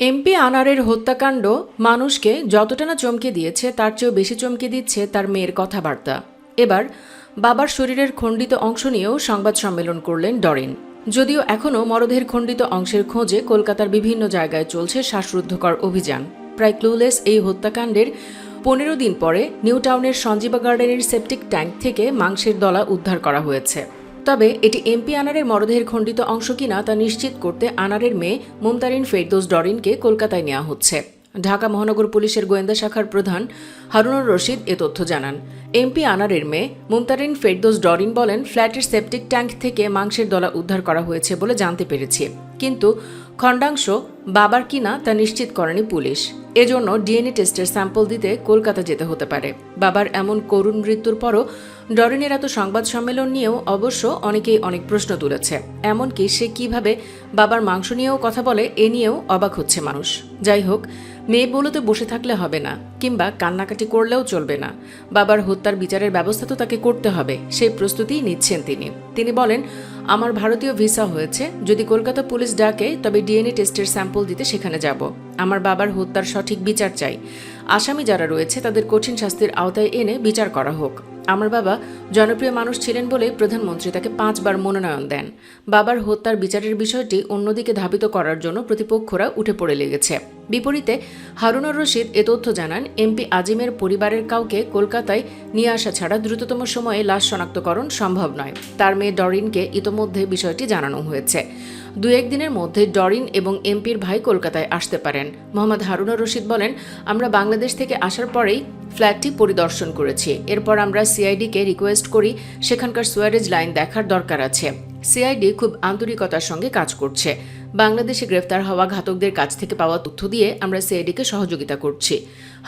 MP আনারের হত্যাকাণ্ড মানুষকে যতটা না চমকে দিয়েছে, তার চেয়েও বেশি চমকে দিচ্ছে তার মেয়ের কথাবার্তা। এবার বাবার শরীরের খণ্ডিত অংশ নিয়েও সংবাদ সম্মেলন করলেন ডরিন। যদিও এখনও মরদেহের খণ্ডিত অংশের খোঁজে কলকাতার বিভিন্ন জায়গায় চলছে শ্বাসরুদ্ধকর অভিযান। প্রায় ক্লুলেস এই হত্যাকাণ্ডের পনেরো দিন পরে নিউ টাউনের সঞ্জীবা গার্ডেনের সেপটিক ট্যাঙ্ক থেকে মাংসের দলা উদ্ধার করা হয়েছে। তবে এটি এমপি আনারের মরদেহের খণ্ডিত অংশ কিনা তা নিশ্চিত করতে আনারের মেয়ে মুমতারিন ফেরদোস ডরিনকে কলকাতায় নেওয়া হচ্ছে। ঢাকা মহানগর পুলিশের গোয়েন্দা শাখার প্রধান হারুনুর রশিদ এ তথ্য জানান। এমপি আনারের মেয়ে মুমতারিন ফেরদোস ডরিন বলেন, ফ্ল্যাটের সেপটিক ট্যাঙ্ক থেকে মাংসের দলা উদ্ধার করা হয়েছে বলে জানতে পেরেছি। কিন্তু খণ্ডাংশ বাবার কিনা তা নিশ্চিত করেনি পুলিশ। এজন্য ডিএনএ টেস্টের স্যাম্পল দিতে কলকাতা যেতে হতে পারে। বাবার এমন করুণ মৃত্যুর পরও ডরিনের এত সংবাদ সম্মেলন নিয়েও অবশ্য অনেকেই অনেক প্রশ্ন তুলেছে। এমনকি সে কীভাবে বাবার মাংস নিয়েও কথা বলে, এ নিয়েও অবাক হচ্ছে মানুষ। যাই হোক, মেয়ে বলতে বসে থাকলে হবে না, কিংবা কান্নাকাটি করলেও চলবে না। বাবার হত্যার বিচারের ব্যবস্থা তো তাকে করতে হবে, সেই প্রস্তুতিই নিচ্ছেন তিনি। তিনি বলেন, আমার ভারতীয় ভিসা হয়েছে, যদি কলকাতা পুলিশ ডাকে, তবে ডিএনএ টেস্টের স্যাম্পল দিতে সেখানে যাব। আমার বাবার হত্যার সঠিক বিচার চাই। আসামি যারা রয়েছে, তাদের কঠিন শাস্তির আওতায় এনে বিচার করা হোক। আমার বাবা জনপ্রিয় মানুষ ছিলেন বলে প্রধানমন্ত্রী তাকে পাঁচবার মনোনয়ন দেন। বাবার হত্যার বিচারের বিষয়টি অন্যদিকে ধাবিত করার জন্য প্রতিপক্ষরা উঠে পড়ে লেগেছে। বিপরীতে, হারুনুর রশিদ এ তথ্য জানান, এমপি আজিমের পরিবারের কাউকে কলকাতায় নিয়ে আসা ছাড়া দ্রুততম সময়ে লাশ শনাক্তকরণ সম্ভব নয়। তার মেয়ে ডরিনকে ইতোমধ্যে বিষয়টি জানানো হয়েছে। দু একদিনের মধ্যে ডরিন এবং এমপির ভাই কলকাতায় আসতে পারেন। মোহাম্মদ হারুনুর রশিদ বলেন, আমরা বাংলাদেশ থেকে আসার পরেই ফ্ল্যাটটি পরিদর্শন করেছি। এরপর আমরা সিআইডিকে রিকোয়েস্ট করি, সেখানকার সুয়ারেজ লাইন দেখার দরকার আছে। সিআইডি খুব আন্তরিকতার সঙ্গে কাজ করছে। বাংলাদেশে গ্রেফতার হওয়া ঘাতকদের কাছ থেকে পাওয়া তথ্য দিয়ে আমরা সিআইডিকে সহযোগিতা করছি।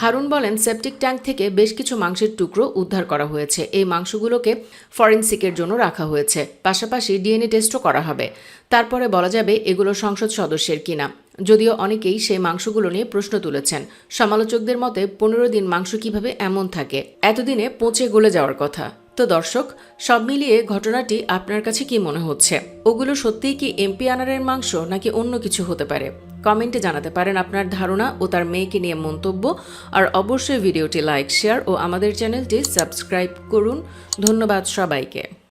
হারুন বলেন, সেপটিক ট্যাঙ্ক থেকে বেশ কিছু মাংসের টুকরো উদ্ধার করা হয়েছে। এই মাংসগুলোকে ফরেনসিকের জন্য রাখা হয়েছে। পাশাপাশি ডিএনএ টেস্টও করা হবে। তারপরে বলা যাবে, এগুলো সংসদ সদস্যের কিনা। যদিও অনেকেই সেই মাংসগুলো নিয়ে প্রশ্ন তুলেছেন। সমালোচকদের মতে, পনেরো দিন মাংস কীভাবে এমন থাকে? এতদিনে পচে গলে যাওয়ার কথা। তো দর্শক, সব মিলিয়ে ঘটনাটি আপনার কাছে কি মনে হচ্ছে? ওগুলো সত্যিই কি এমপি আনারের মাংস নাকি অন্য কিছু হতে পারে? কমেন্টে জানাতে পারেন আপনার ধারণা ও তার মেয়েকে নিয়ে মন্তব্য। আর অবশ্যই ভিডিওটি লাইক, শেয়ার ও আমাদের চ্যানেলটি সাবস্ক্রাইব করুন। ধন্যবাদ সবাইকে।